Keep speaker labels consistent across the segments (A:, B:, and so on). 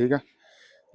A: ਠੀਕ ਆ।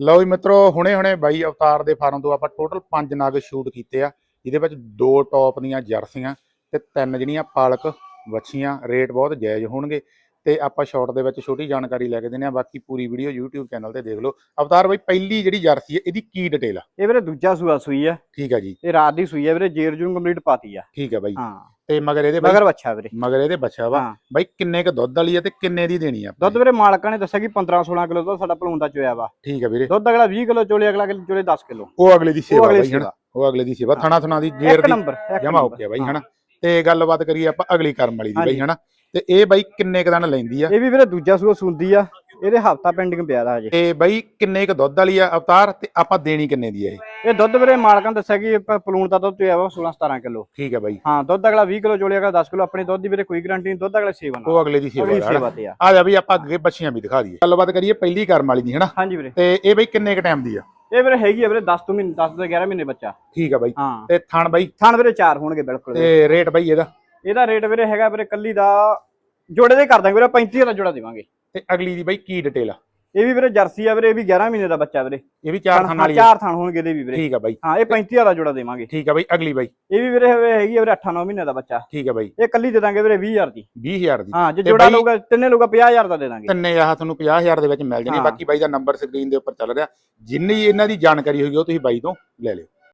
A: ਲਓ ਜੀ ਮਿੱਤਰੋ ਹੁਣੇ ਹੁਣੇ ਬਾਈ ਅਵਤਾਰ ਦੇ ਫਾਰਮ ਤੋਂ ਆਪਾਂ ਟੋਟਲ 5 ਨਗ ਸ਼ੂਟ ਕੀਤੇ ਆ। ਜਿਹਦੇ ਵਿੱਚ ਦੋ ਟੌਪ ਦੀਆਂ ਜਰਸੀਆਂ ਤੇ ਤਿੰਨ ਜਿਹੜੀਆਂ ਪਾਲਕ ਵੱਛੀਆਂ ਰੇਟ ਬਹੁਤ ਜਾਇਜ਼ ਹੋਣਗੇ। ਤੇ ਆਪਾਂ ਸ਼ਾਰਟ ਦੇ ਵਿੱਚ ਛੋਟੀ ਜਾਣਕਾਰੀ ਲੈ ਕੇ ਦਿੰਦੇ ਆ। ਬਾਕੀ ਪੂਰੀ ਵੀਡੀਓ YouTube ਚੈਨਲ ਤੇ ਦੇਖ ਲਓ। ਅਵਤਾਰ ਬਾਈ ਪਹਿਲੀ ਜਿਹੜੀ ਜਰਸੀ ਹੈ ਇਹਦੀ ਕੀ ਡਿਟੇਲ ਆ?
B: ਇਹ ਵੀਰੇ ਦੂਜਾ ਸੂਆ ਸੂਈ ਆ।
A: ਠੀਕ ਆ ਜੀ।
B: ਇਹ ਰਾਤ ਦੀ ਸੂਈ ਆ ਵੀਰੇ ਜੇਰ ਜੂਨ ਕੰਪਲੀਟ ਪਾਤੀ ਆ।
A: ਠੀਕ ਆ ਬਾਈ।
B: ਹਾਂ।
A: ਤੇ ਮਗਰ ਇਹਦੇ
B: ਮਗਰ ਬੱਚਾ ਵੀਰੇ।
A: ਮਗਰ ਇਹਦੇ ਬੱਚਾ ਵਾ।
B: ਹਾਂ।
A: ਬਾਈ ਕਿੰਨੇ ਕ ਦੁੱਧ ਵਾਲੀ ਆ ਤੇ ਕਿੰਨੇ ਦੀ ਦੇਣੀ ਆ ਆਪਾਂ
B: ਦੁੱਧ ਵੀਰੇ ਮਾਲਕਾਂ ਨੇ ਦੱਸਿਆ ਕਿ 15 16 ਕਿਲੋ ਦਾ ਸਾਡਾ ਭਲੂਣ ਦਾ ਚੋਇਆ ਵਾ।
A: ਠੀਕ ਆ ਵੀਰੇ।
B: ਦੁੱਧ ਅਗਲਾ 20 ਕਿਲੋ ਚੋਲੇ ਅਗਲਾ ਕਿਲੋ ਚੋਲੇ 10 ਕਿਲੋ।
A: ਉਹ ਅਗਲੇ ਦੀ ਸੇਵਾ
B: ਅਗਲੇ
A: ਬਾਈ ਹਨਾ?
B: ਸੇਵਾ।
A: ਉਹ ਅਗਲੇ ਦੀ ਸੇਵਾ। ਥਣਾ ਥਣਾ ਦੀ ਜੇਰ
B: ਇੱਕ
A: ਦੀ
B: ਨੰਬਰ ਇੱਕ
A: ਜਮਾ ਹੋ
B: ਨੰਬਰ।
A: ਗਿਆ ਬਾਈ। ਹਨਾ? ਤੇ ਗੱਲਬਾਤ ਕਰੀਏ ਆਪਾਂ ਅਗਲੀ ਕਰਮ ਵਾਲੀ ਦੀ ਬਾਈ
B: ਹਾਂਜੀ।
A: ਹਨਾ? ਤੇ ਇਹ ਬਾਈ ਕਿੰਨੇ ਕ ਦਿਨ ਲੈਂਦੀ ਆ?
B: ਇਹ ਵੀ ਵੀਰੇ ਦੂਜਾ ਸੂਆ ਸੁੰਦੀ ਆ। ਇਹਦੇ ਹਫਤਾ ਪੈਂਡਿੰਗ ਪਿਆ ਦਾ ਹਜੇ।
A: ਤੇ ਬਾਈ ਕਿੰਨੇ ਕ ਦੁੱਧ ਵਾਲੀ ਆ ਅਵਤਾਰ ਤੇ ਆਪਾਂ ਦੇਣੀ ਕਿੰਨੇ ਦੀ ਆ ਇਹ?
B: ਇਹ ਦੁੱਧ ਵੀਰੇ ਮਾਲਕਾਂ ਨੇ ਦੱਸਿਆ ਕਿ ਆਪਾਂ ਭਲੂਣ ਦਾ ਦੁੱਧ ਚੋਇਆ ਵਾ 16 17 ਕਿਲੋ।
A: ਠੀਕ ਆ ਬਾਈ।
B: ਹਾਂ ਦੁੱਧ ਅਗਲਾ 20 ਕਿਲੋ ਚੋਲੇ ਅਗਲਾ 10 ਕਿਲੋ ਆਪਣੀ ਦੁੱਧ ਦੀ ਵੀਰੇ ਕੋਈ ਗਾਰੰਟੀ ਨਹੀਂ ਦੁੱਧ ਅਗਲਾ ਸੇਵਾ ਨਾਲ
A: ਉਹ ਅਗਲੇ ਦੀ ਸੇਵਾ
B: ਅਗਲੀ
A: ਦਾ ਹਨਾ।
B: ਸੇਵਾ ਤੇ ਆ।
A: ਆ ਜਾ ਵੀ ਆਪਾਂ ਅੱਗੇ ਬੱਚੀਆਂ ਵੀ ਦਿਖਾ ਦਈਏ। ਗੱਲਬਾਤ ਕਰੀਏ ਪਹਿਲੀ ਕਰਮ ਵਾਲੀ ਦੀ ਹਨਾ?
B: ਹਾਂਜੀ ਵੀਰੇ।
A: ਤੇ ਇਹ ਬਾਈ ਕਿੰਨੇ ਕ ਟਾਈਮ ਦੀ ਆ?
B: ਇਹ ਵੀਰੇ ਹੈਗੀ ਆ ਵੀਰੇ 10 ਤੋਂ ਮਹੀਨੇ 10 ਤੋਂ 11 ਮਹੀਨੇ ਬੱਚਾ।
A: ਠੀਕ ਆ ਬਾਈ।
B: ਹਾਂ।
A: ਤੇ ਥਣ ਬਾਈ?
B: ਥਣ ਵੀਰੇ ਚਾਰ ਹੋਣਗੇ ਬਿਲਕੁਲ
A: ਤੇ ਰੇਟ ਬਾਈ ਇਹਦਾ?
B: ਇਹਦਾ ਰੇਟ ਵੀਰੇ ਹੈਗਾ ਵੀਰੇ ਕੱਲੀ ਦਾ ਜੋੜੇ ਦੇ ਕਰ ਦਾਂਗੇ ਵੀਰੇ 35 ਦਾ ਜੋੜਾ ਦੇਵਾਂਗੇ।
A: ਤੇ ਅਗਲੀ ਦੀ ਬਾਈ ਕੀ ਡਿਟੇਲ ਆ?
B: ਇਹ ਵੀ ਵੀਰੇ ਜਰਸੀ ਆ ਵੀਰੇ ਇਹ ਵੀ 11 ਮਹੀਨੇ ਦਾ ਬੱਚਾ ਵੀਰੇ।
A: ਇਹ ਵੀ ਚਾਰ ਥਣ
B: ਹਾਂ,
A: ਵਾਲੀ ਆ।
B: ਚਾਰ ਥਣ ਹੋਣਗੇ ਇਹਦੇ ਵੀ ਵੀਰੇ।
A: ਠੀਕ ਆ ਬਾਈ।
B: ਹਾਂ ਇਹ 35 ਦਾ ਜੋੜਾ ਦੇਵਾਂਗੇ।
A: ਠੀਕ ਆ ਬਾਈ ਅਗਲੀ ਬਾਈ।
B: ਇਹ ਵੀ ਵੀਰੇ ਹੈਗੇ- ਆ ਵੀਰੇ 8-9 ਮਹੀਨੇ ਦਾ ਬੱਚਾ।
A: ਠੀਕ ਆ ਬਾਈ।
B: ਇਹ ਕੱਲੀ ਦੇ ਦਾਂਗੇ ਵੀਰੇ 20000 ਦੀ।
A: 20000 ਦੀ।
B: ਹਾਂ ਜੇ ਜੋੜਾ ਲਊਗਾ ਤਿੰਨੇ ਲਊਗਾ 50000 ਦਾ ਦੇ ਦਾਂਗੇ।
A: ਤਿੰਨੇ ਆਹ ਤੁਹਾਨੂੰ 50000 ਦੇ ਵਿੱਚ ਮਿਲ ਜਾਣੀ। ਬਾਕੀ ਬਾਈ ਦਾ ਨੰਬਰ ਸਕਰੀਨ ਦੇ ਉੱਪਰ ਚੱਲ ਰਿਹਾ। ਜਿੰਨੀ ਇਹਨਾਂ ਦੀ ਜਾਣਕਾਰੀ ਹੋਈ ਉਹ ਤੁਸੀਂ ਬਾਈ ਤੋਂ ਲੈ ਲਿਓ।